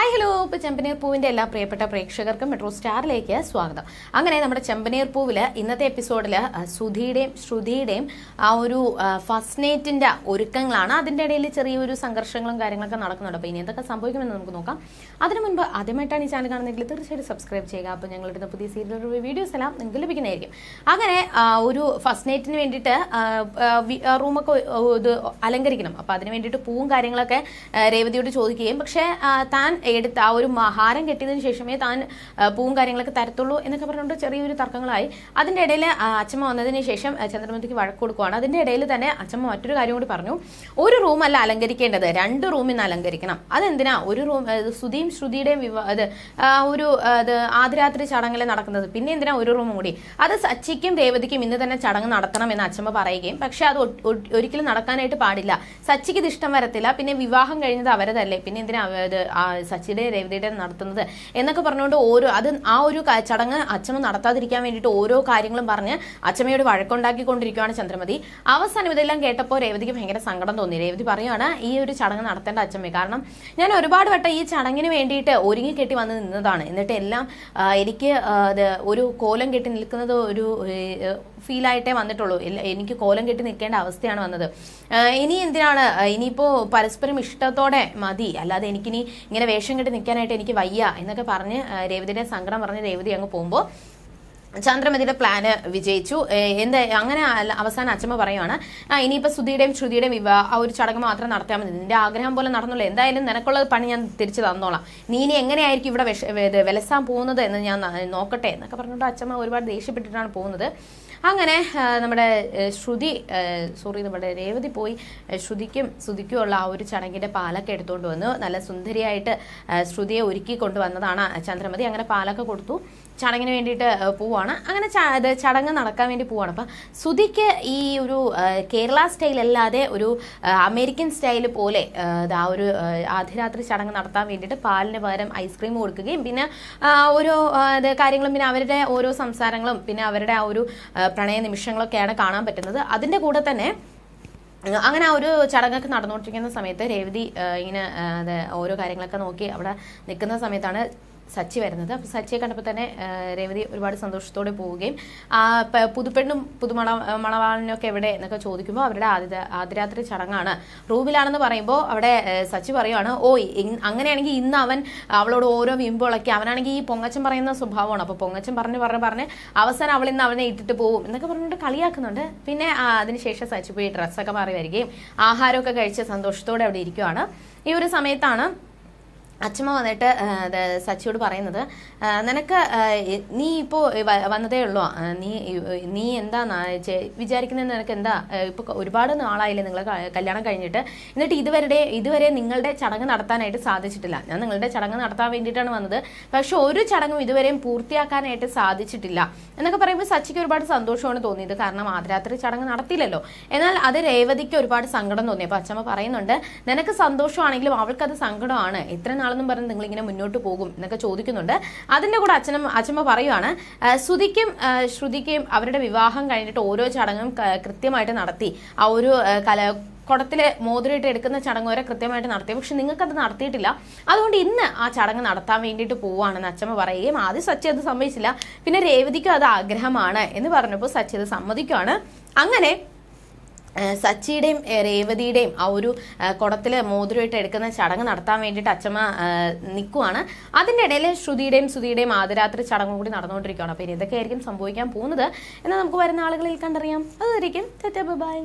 Hi hello ഇപ്പോൾ ചെമ്പനീർ പൂവിന്റെ എല്ലാ പ്രിയപ്പെട്ട പ്രേക്ഷകർക്കും മെട്രോ സ്റ്റാറിലേക്ക് സ്വാഗതം. അങ്ങനെ നമ്മുടെ ചെമ്പനീർ പൂവിൽ ഇന്നത്തെ എപ്പിസോഡിൽ സുധിയുടെയും ശ്രുതിയുടെയും ആ ഒരു ഫസ്റ്റ് നൈറ്റിന്റെ ഒരുക്കങ്ങളാണ്. അതിന്റെ ഇടയിൽ ചെറിയൊരു സംഘർഷങ്ങളും കാര്യങ്ങളൊക്കെ നടക്കുന്നുണ്ട്. അപ്പോൾ ഇനി എന്തൊക്കെ സംഭവിക്കുമെന്ന് നമുക്ക് നോക്കാം. അതിനു മുൻപ് ആദ്യമായിട്ടാണ് ഈ ചാനൽ കാണുന്നതെങ്കിൽ തീർച്ചയായിട്ടും സബ്സ്ക്രൈബ് ചെയ്യുക. അപ്പോൾ ഞങ്ങളിടുന്ന പുതിയ സീരിയൽ വീഡിയോസ് എല്ലാം നിങ്ങൾക്ക് ലഭിക്കുന്നതായിരിക്കും. അങ്ങനെ ഒരു ഫസ്റ്റ് നൈറ്റിന് വേണ്ടിയിട്ട് റൂമൊക്കെ ഇത് അലങ്കരിക്കണം. അപ്പോൾ അതിന് വേണ്ടിയിട്ട് പൂവും കാര്യങ്ങളൊക്കെ രേവതിയോട് ചോദിക്കുകയും. പക്ഷേ താൻ എടുത്ത ആ ഒരു മഹാരം ഹാരം കെട്ടിയതിന് ശേഷമേ താൻ പൂവും കാര്യങ്ങളൊക്കെ തരത്തുള്ളൂ എന്നൊക്കെ പറഞ്ഞുകൊണ്ട് ചെറിയൊരു തർക്കങ്ങളായി. അതിന്റെ ഇടയിൽ അച്ഛമ്മ വന്നതിന് ശേഷം ചന്ദ്രമതിക്ക് വഴക്ക് കൊടുക്കുവാണ്. അതിന്റെ ഇടയിൽ തന്നെ അച്ഛമ്മ മറ്റൊരു കാര്യം കൂടി പറഞ്ഞു. ഒരു റൂമല്ല അലങ്കരിക്കേണ്ടത്. രണ്ട് റൂമിൽ നിന്ന് അലങ്കരിക്കണം. അതെന്തിനാ? ഒരു റൂം ശ്രുതിയും ശ്രുതിയുടെയും വിവാ അത് ഒരു അത് ആദ്യരാത്രി ചടങ്ങിൽ നടക്കുന്നത്. പിന്നെ എന്തിനാ ഒരു റൂം കൂടി? അത് സച്ചിക്കും രേവതിക്കും ഇന്ന് തന്നെ ചടങ്ങ് നടത്തണം എന്ന് അച്ഛമ്മ പറയുകയും പക്ഷെ അത് ഒരിക്കലും നടക്കാനായിട്ട് പാടില്ല. സച്ചിക്ക് ഇത് ഇഷ്ടം വരത്തില്ല. പിന്നെ വിവാഹം കഴിഞ്ഞത് അവരതല്ലേ. പിന്നെ എന്തിനാ ഇത് രവിതയുടെ നടത്തുന്നത് എന്നൊക്കെ പറഞ്ഞുകൊണ്ട് ഓരോ അത് ആ ഒരു ചടങ്ങ് അച്ഛമ്മ നടത്താതിരിക്കാൻ വേണ്ടിയിട്ട് ഓരോ കാര്യങ്ങളും പറഞ്ഞ് അച്ഛമ്മയോട് വഴക്കുണ്ടാക്കിക്കൊണ്ടിരിക്കുകയാണ് ചന്ദ്രമതി. അവസാനം ഇതെല്ലാം കേട്ടപ്പോൾ രേവതിക്ക് ഭയങ്കര സങ്കടം തോന്നി. രേവതി പറയുകയാണ് ഈ ഒരു ചടങ്ങ് നടത്തേണ്ട അച്ഛമ്മ കാരണം ഞാൻ ഒരുപാട് വട്ടം ഈ ചടങ്ങിന് വേണ്ടിയിട്ട് ഒരുങ്ങി കെട്ടി വന്ന് നിന്നതാണ്. എന്നിട്ട് എല്ലാം എനിക്ക് ഒരു കോലം കെട്ടി നിൽക്കുന്നത് ഒരു ഫീലായിട്ടേ വന്നിട്ടുള്ളൂ. എനിക്ക് കോലം കെട്ടി നിൽക്കേണ്ട അവസ്ഥയാണ് വന്നത്. ഇനി എന്തിനാണ് ഇനിയിപ്പോൾ ഇനിയിപ്പോ പരസ്പരം ഇഷ്ടത്തോടെ മതി. അല്ലാതെ എനിക്കിനി ഇങ്ങനെ വേഷം കെട്ടി നിൽക്കാനായിട്ട് എനിക്ക് വയ്യ എന്നൊക്കെ പറഞ്ഞ് രേവതിയുടെ സങ്കടം പറഞ്ഞ് രേവതി അങ്ങ് പോകുമ്പോൾ ചന്ദ്രമതിയുടെ പ്ലാന് വിജയിച്ചു. എന്താ അങ്ങനെ അവസാന അച്ഛമ്മ പറയുവാണ് ഇനിയിപ്പോൾ സുധിയുടെയും ശ്രുതിയുടെയും വിവാഹ ആ ഒരു ചടങ്ങ് മാത്രം നടത്തിയാൽ മതി. നിന്റെ ആഗ്രഹം പോലെ നടന്നുള്ളൂ എന്തായാലും നിനക്കുള്ള പണി ഞാൻ തിരിച്ചു തന്നോളാം. നീ ഇനി എങ്ങനെയായിരിക്കും ഇവിടെ വിഷ വിലസാൻ പോകുന്നത് എന്ന് ഞാൻ നോക്കട്ടെ എന്നൊക്കെ പറഞ്ഞുകൊണ്ട് അച്ഛമ്മ ഒരുപാട് ദേഷ്യപ്പെട്ടിട്ടാണ് പോകുന്നത്. അങ്ങനെ നമ്മുടെ ശ്രുതി സോറി നമ്മുടെ രേവതി പോയി ശ്രുതിക്കും ശ്രുതിക്കും ഉള്ള ആ ഒരു ചടങ്ങിന്റെ പാലൊക്കെ എടുത്തുകൊണ്ട് വന്നു. നല്ല സുന്ദരിയായിട്ട് ശ്രുതിയെ ഒരുക്കി കൊണ്ടുവന്നതാണ് ചന്ദ്രമതി. അങ്ങനെ പാലൊക്കെ കൊടുത്തു. ചടങ്ങിന് വേണ്ടിയിട്ട് ആ, പോവാണ്. അങ്ങനെ ചടങ്ങ് നടക്കാൻ വേണ്ടി പോവാണ്. അപ്പം സുധിക്ക് ഈ ഒരു കേരള സ്റ്റൈൽ അല്ലാതെ ഒരു അമേരിക്കൻ സ്റ്റൈൽ പോലെ ആ, ഒരു ആദ്യരാത്രി ചടങ്ങ് നടത്താൻ വേണ്ടിയിട്ട് പാലിന് പകരം ഐസ്ക്രീം കൊടുക്കുകയും പിന്നെ ഓരോ കാര്യങ്ങളും പിന്നെ അവരുടെ ഓരോ സംസാരങ്ങളും പിന്നെ അവരുടെ ആ ഒരു പ്രണയ നിമിഷങ്ങളൊക്കെയാണ് കാണാൻ പറ്റുന്നത്. അതിന്റെ കൂടെ തന്നെ അങ്ങനെ ആ ഒരു ചടങ്ങൊക്കെ നടന്നുകൊണ്ടിരിക്കുന്ന സമയത്ത് രേവതി ഇങ്ങനെ ഓരോ കാര്യങ്ങളൊക്കെ നോക്കി അവിടെ നിൽക്കുന്ന സമയത്താണ് സച്ചി വരുന്നത്. അപ്പോൾ സച്ചിയെ കണ്ടപ്പോൾ തന്നെ രേവതി ഒരുപാട് സന്തോഷത്തോടെ പോവുകയും പുതുപ്പെണ്ണും പുതുമണ മണവാളിനൊക്കെ എവിടെ എന്നൊക്കെ ചോദിക്കുമ്പോൾ അവരുടെ ആദ്യ ആദ്യരാത്രി ചടങ്ങാണ്. റൂമിലാണെന്ന് പറയുമ്പോൾ അവിടെ സച്ചി പറയുവാണ് ഓ അങ്ങനെയാണെങ്കിൽ ഇന്ന് അവൻ അവളോട് ഓരോ വിമ്പുകളൊക്കെ അവനാണെങ്കിൽ ഈ പൊങ്ങച്ചൻ പറയുന്ന സ്വഭാവമാണ്. അപ്പോൾ പൊങ്ങച്ചൻ പറഞ്ഞ് പറഞ്ഞ് പറഞ്ഞ് അവസാനം അവൾ ഇന്ന് അവനെ ഇട്ടിട്ട് പോകും എന്നൊക്കെ പറഞ്ഞിട്ട് കളിയാക്കുന്നുണ്ട്. പിന്നെ അതിനുശേഷം സച്ചി പോയി ഡ്രസ്സൊക്കെ മാറി വരികയും ആഹാരമൊക്കെ കഴിച്ച് സന്തോഷത്തോടെ അവിടെ ഇരിക്കുവാണ്. ഈ ഒരു സമയത്താണ് അച്ഛമ്മ വന്നിട്ട് സച്ചിയോട് പറയുന്നത് നിനക്ക് നീ ഇപ്പോൾ വന്നതേ ഉള്ളൂ? നീ നീ എന്താ വിചാരിക്കുന്നത് നിനക്ക് എന്താ? ഇപ്പോൾ ഒരുപാട് നാളായില്ലേ നിങ്ങൾ കല്യാണം കഴിഞ്ഞിട്ട്. എന്നിട്ട് ഇതുവരെ ഇതുവരെ നിങ്ങളുടെ ചടങ്ങ് നടത്താനായിട്ട് സാധിച്ചിട്ടില്ല. ഞാൻ നിങ്ങളുടെ ചടങ്ങ് നടത്താൻ വേണ്ടിയിട്ടാണ് വന്നത്. പക്ഷെ ഒരു ചടങ്ങും ഇതുവരെയും പൂർത്തിയാക്കാനായിട്ട് സാധിച്ചിട്ടില്ല. എന്നൊക്കെ പറയുമ്പോൾ സച്ചിക്ക് ഒരുപാട് സന്തോഷമാണ് തോന്നിയത്. കാരണം ആദരാത്രി ചടങ്ങ് നടത്തിയില്ലല്ലോ. എന്നാൽ അത് രേവതിക്ക് ഒരുപാട് സങ്കടം തോന്നി. അപ്പോൾ അച്ഛമ്മ പറയുന്നുണ്ട് നിനക്ക് സന്തോഷമാണെങ്കിലും അവൾക്കത് സങ്കടമാണ്. എത്ര നാളെന്നും പറഞ്ഞ് നിങ്ങൾ ഇങ്ങനെ മുന്നോട്ട് പോകും എന്നൊക്കെ ചോദിക്കുന്നുണ്ട്. അതിന്റെ കൂടെ അച്ഛനും അച്ഛമ്മ പറയുവാണ് ശ്രുതിക്കും ശ്രുതിക്കും അവരുടെ വിവാഹം കഴിഞ്ഞിട്ട് ഓരോ ചടങ്ങും കൃത്യമായിട്ട് നടത്തി. ആ ഒരു കല കുടത്തിലെ മോതിരയിട്ട് എടുക്കുന്ന ചടങ്ങ് വരെ കൃത്യമായിട്ട് നടത്തി. പക്ഷെ നിങ്ങൾക്കത് നടത്തിയിട്ടില്ല. അതുകൊണ്ട് ഇന്ന് ആ ചടങ്ങ് നടത്താൻ വേണ്ടിയിട്ട് പോവുകയാണെന്ന് അച്ഛമ്മ പറയുകയും ആദ്യം സച്ചി അത് സമ്മതിച്ചില്ല. പിന്നെ രേവതിക്കും അത് ആഗ്രഹമാണ് എന്ന് പറഞ്ഞപ്പോൾ സച്ചി അത് സമ്മതിക്കുവാണ്. അങ്ങനെ സച്ചിയുടെയും രേവതിയുടെയും ആ ഒരു കുടത്തിൽ മോതിരമായിട്ട് എടുക്കുന്ന ചടങ്ങ് നടത്താൻ വേണ്ടിയിട്ട് അച്ഛമ്മ നിൽക്കുവാണ് അതിന്റെ ഇടയിൽ ശ്രുതിയുടെയും ശ്രുതിയുടെയും ആദ്യരാത്രി ചടങ്ങും കൂടി നടന്നുകൊണ്ടിരിക്കുകയാണ്. അപ്പോൾ ഇനി ഇതൊക്കെ ആയിരിക്കും സംഭവിക്കാൻ പോകുന്നത്. എന്നാൽ നമുക്ക് വരുന്ന ആളുകളിൽ കണ്ടറിയാം. അതായിരിക്കും ബൈ.